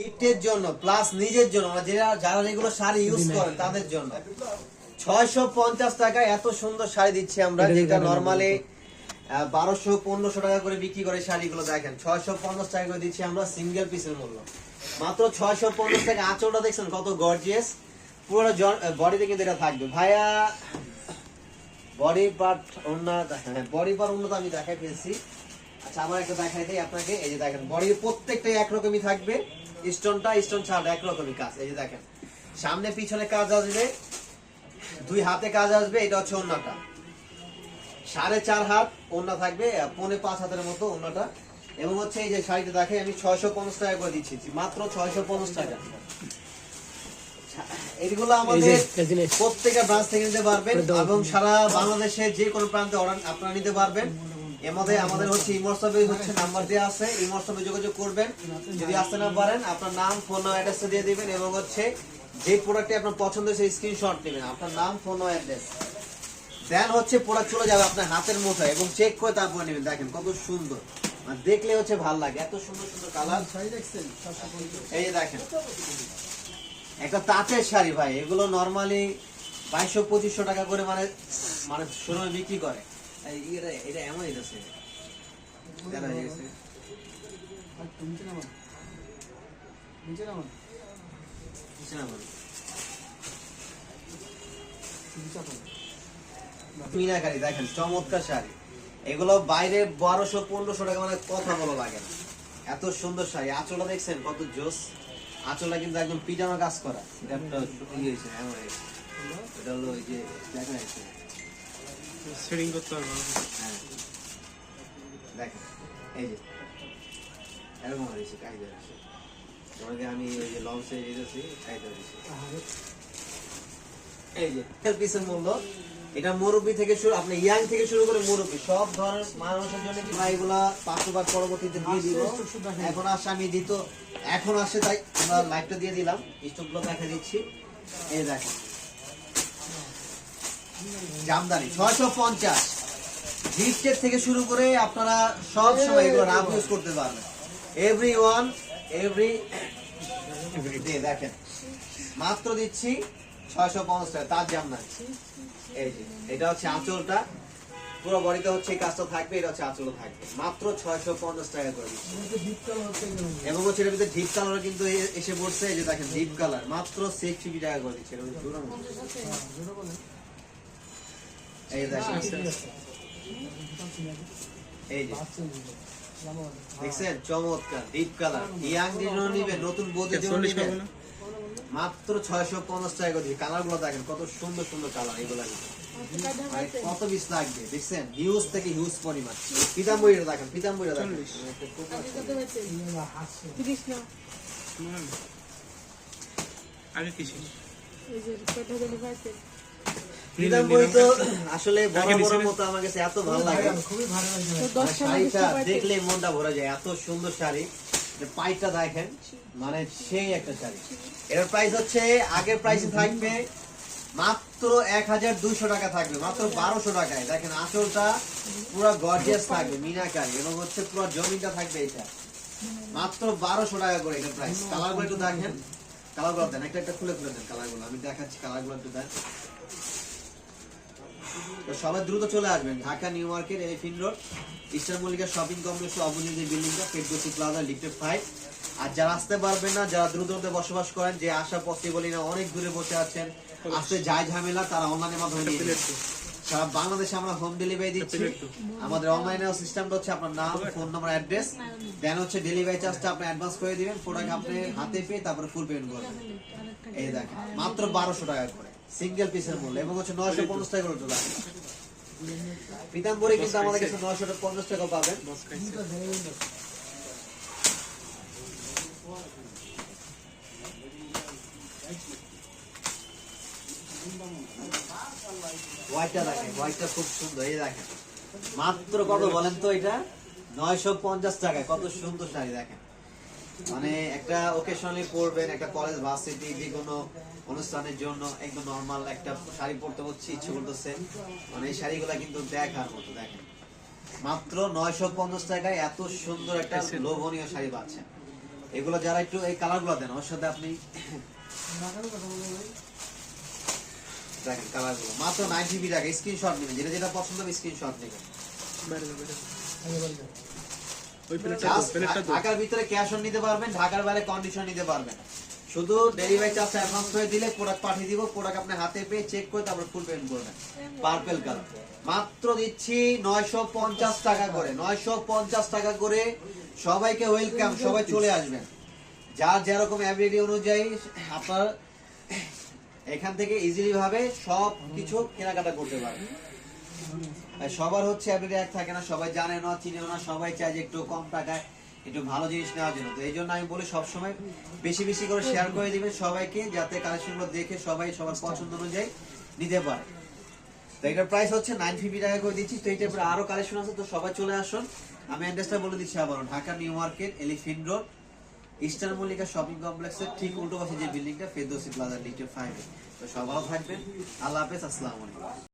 গিফটের জন্য প্লাস নিজের জন্য যারা যারা এগুলো শাড়ি ইউজ করেন তাদের জন্য। ছয়শো পঞ্চাশ টাকায় এত সুন্দর শাড়ি দিচ্ছি আমরা যেটা নর্মালি বারোশো পনেরোশো টাকা করে বিক্রি করে শাড়িগুলো দেখেন। ছয়শো পঞ্চাশ টাকা করে দিচ্ছি আমরা সিঙ্গেল পিসের মূল্য। মাত্র ছয়শো পঞ্চাশ টাকা আঁচলটা দেখছেন কত গর্জিয়াস পুরো বডিতে কিন্তু এটা থাকবে। ভাইয়া বডি পার্ট হ্যাঁ বডি পার্ট উন্নত আমি দেখাই ফেলছি। আচ্ছা আবার একটা দেখাই দিই আপনাকে। এই যে দেখেন বডির প্রত্যেকটাই একরকমই থাকবে। স্টোনটা স্টোন ছাড়া একরকমই কাজ। এই যে দেখেন সামনে পিছনে কাজ আসবে দুই হাতে কাজ আসবে এটা হচ্ছে অন্যটা সাড়ে চার হাত ওন্না থাকবে পৌনে পাঁচ হাতের মতো ওন্নাটা। এবং হচ্ছে এই যে শাড়িটা দেখে আমি ছয়শো পঞ্চাশ টাকা করে দিচ্ছি মাত্র ছয়শো পঞ্চাশ টাকা। এইগুলো আমাদের প্রত্যেকটা ব্রাঞ্চ থেকে নিতে পারবেন এবং সারা বাংলাদেশে যে কোনো প্রান্তে অর্ডার আপনারা নিতে পারবেন। আমাদের হচ্ছে হচ্ছে নাম্বার আছে। যোগাযোগ করবেন। যদি আসতে না পারেন, আপনার নাম ফোন অ্যাড্রেসটা দিয়ে দিবেন এবং হচ্ছে যে প্রোডাক্টটি আপনার পছন্দ হয়েছে স্ক্রিনশট নেবেন আপনার নাম ফোন অ্যাড্রেস দেন হচ্ছে প্রোডাক্ট চলে যাবে আপনার হাতের মুঠোয় এবং চেক করে তারপরে নেবেন। দেখেন কত সুন্দর। আর দেখলে হচ্ছে ভালো লাগে। এত সুন্দর সুন্দর কালার এই যে দেখেন। একটা তাঁতের শাড়ি ভাই। এগুলো নর্মালি বাইশশো, পঁচিশশো টাকা করে মানে মানে শোরুমে বিক্রি করে। এটা গেছে নিচে। মিনাকারি দেখেন চমৎকার শাড়ি। এগুলো বাইরে বারোশো পনেরোশো টাকা মানে কথা বলো লাগে না। এত সুন্দর শাড়ি। আঁচলটা দেখছেন কত জোস? আঁচলটা কিন্তু একদম পিটানো কাজ করা। এটা একটা ইয়ে হয়েছে এমন হয়েছে। এটা হলো ওই যে দেখা যাচ্ছে। সেটিং করতে পারব। হ্যাঁ। দেখেন এই যে এরকম হয়েছে কাহিদা হয়েছে। তোমাকে আমি এই যে লঞ্চে যেতেছি কাহিদা হয়েছে। এই যে পিসের মূল্য এটা মুরব্বি থেকে শুরু আপনি ইয়াং থেকে শুরু করে মুরব্বি সব ধরনের মানুষের জন্য এগুলা পাঁচশো বার পরবর্তীতে দিয়ে দিব? এখন আসে আমি দিত এখন আসে তাই আমরা লাইটটা দিয়ে দিলাম স্টোভগুলো দেখা দিচ্ছি। এই দেখেন। জামদানি, ছয়শো পঞ্চাশ। থেকে শুরু করে আপনারা সব সময় এগুলো রাব ইউজ করতে পারবেন। এভরি ওয়ান এভরি দেখেন। মাত্র দিচ্ছি ছয়শো পঞ্চাশ টাকা, তার জামদানি। এই যে, এটা হচ্ছে আঁচলটা। পুরো বডিতে হচ্ছে কাজটা থাকবে, এটা হচ্ছে আঁচলও থাকবে। মাত্র ছয়শো পঞ্চাশ টাকা করে দিচ্ছি। এবং হচ্ছে এটার ভিতরে ডিপ কালার কিন্তু এসে পড়ছে, এই যে দেখেন ডিপ কালার মাত্র সিক্স ফিফটি টাকা করে দিচ্ছে। এই এই যে দেখছেন চমৎকার ডিপ কালার ইয়াং নিবে নতুন বৌদের জন্য নিবে মাত্র ছয়শো পঞ্চাশ টাকা দিবে কালারগুলো দেখেন কত সুন্দর সুন্দর কালার এগুলো মানে কত পিস লাগবে দেখছেন হিউজ থেকে হিউজ পরিমাণ পিতাম্বরীটা দেখেন পিতাম্বরীটা দেখেন। আগে কিছু তো আসলে মতো আমার কাছে এত ভালো লাগে। মানে দশটা শাড়িটা দেখলে মনটা ভরে যায় এত সুন্দর শাড়ি। পাইটা দেখেন মানে সেই একটা শাড়ি। এর প্রাইস হচ্ছে আগের প্রাইস থাকবে মাত্র এক হাজার দুইশো টাকা থাকবে মাত্র বারোশো টাকায়। দেখেন আঁচলটা পুরো গর্জিয়াস থাকবে মিনাকারি এবং হচ্ছে পুরো জমিটা থাকবে এটা মাত্র বারোশো টাকা করে এটা প্রাইস কালার একটু দেখেন। কালারগুলো দেন, একটা একটা খুলে খুলে দেন কালারগুলো। আমি দেখাচ্ছি কালারগুলো একটু দেন। তো সবাই দ্রুত চলে আসবেন, Dhaka, new market elephant road eastern Mallika shopping complex অবনীত বিল্ডিংটা ফেরদৌসি প্লাজা ফাইভ আর যারা আসতে পারবেন না, যারা দ্রুত বসবাস করেন, যে আসা পসিবলই না, অনেক দূরে বসে আছেন, আসতে যায় ঝামেলা, তারা অনলাইনের মাধ্যমে। সারা বাংলাদেশে আমরা হোম ডেলিভারি দিচ্ছি। আমাদের অনলাইনে সিস্টেমটা হচ্ছে আপনার নাম ফোন নাম্বার অ্যাড্রেস দেন হচ্ছে ডেলিভারি চার্জটা আপনি অ্যাডভান্স করে দিবেন। প্রোডাক্ট আপনি হাতে পেয়ে তারপরে ফুল পেমেন্ট করবেন। এই দেখেন মাত্র বারোশো টাকা করে। সিঙ্গেল পিসের মূল্য। এবং হচ্ছে নয়শো পঞ্চাশ টাকা করে চলে পিতাম্বরে কিন্তু আমাদের কাছে নয়শো পঞ্চাশ টাকা পাবেন। হোয়াইটটা দেখেন হোয়াইটটা খুব সুন্দর এই দেখেন। মাত্র কত বলেন তো এটা? নয়শো পঞ্চাশ টাকায় কত সুন্দর শাড়ি দেখেন। মানে একটা ওকেশনালি পরবেন একটা কলেজ ভার্সিটি যে কোনো অনুষ্ঠানের জন্য একদম নর্মাল একটা শাড়ি পরতে হচ্ছে ইচ্ছে করতেছে। মানে এই শাড়িগুলা কিন্তু দেখার মতো দেখেন। মাত্র নয়শো পঞ্চাশ টাকায় এত সুন্দর একটা লোভনীয় শাড়ি পাচ্ছেন। এগুলো যারা একটু এই কালারগুলো দেন ওর সাথে আপনি দেখেন কালারগুলো মাত্র নাইন জিবি টাকা স্ক্রিনশট নেবেন যেটা যেটা পছন্দ হবে স্ক্রিনশট নেবেন। ঢাকার ভিতরে ক্যাশ অন নিতে পারবেন ঢাকার বাইরে কন্ডিশন নিতে পারবেন। শুধু ডেলিভারি চার্জ অ্যাডভান্স করে দিলে প্রোডাক্ট পাঠিয়ে দিব প্রোডাক্ট আপনি হাতে পেয়ে চেক করে তারপর ফুল পেমেন্ট করবেন। পার্পেল কালার মাত্র দিচ্ছি নয়শো পঞ্চাশ টাকা করে নয়শো পঞ্চাশ টাকা করে সবাইকে ওয়েলকাম সবাই চলে আসবেন। যার যেরকম অ্যাবিলিটি অনুযায়ী আপনার এখান থেকে ইজিলি ভাবে সব কিছু কেনাকাটা করতে পারবেন সবার হচ্ছে অ্যাবিলিটি এক থাকে না, সবাই জানে না চিনে না, সবাই চায় যে একটু কম টাকায় একটু ভালো জিনিস নেওয়ার জন্য। তো এই জন্য আমি বলি সবসময় বেশি বেশি করে শেয়ার করে দিবেন সবাইকে, যাতে কালেকশনগুলো দেখে সবাই সবার পছন্দ অনুযায়ী নিতে পারে। তো এটার প্রাইস হচ্ছে নাইন ফিফটি টাকা করে দিচ্ছি। তো এইটার পরে আরও কালেকশন আছে, তো সবাই চলে আসুন। আমি অ্যাড্রেসটা বলে দিচ্ছি আবারও, Dhaka new market elephant road eastern Mallika shopping কমপ্লেক্সের ঠিক উল্টো পাশে যে বিল্ডিংটা ফেদোসি প্লাজা লিটার ফাইভে তো সবাই থাকবেন। আল্লাহ হাফেজ, আসসালামু আলাইকুম।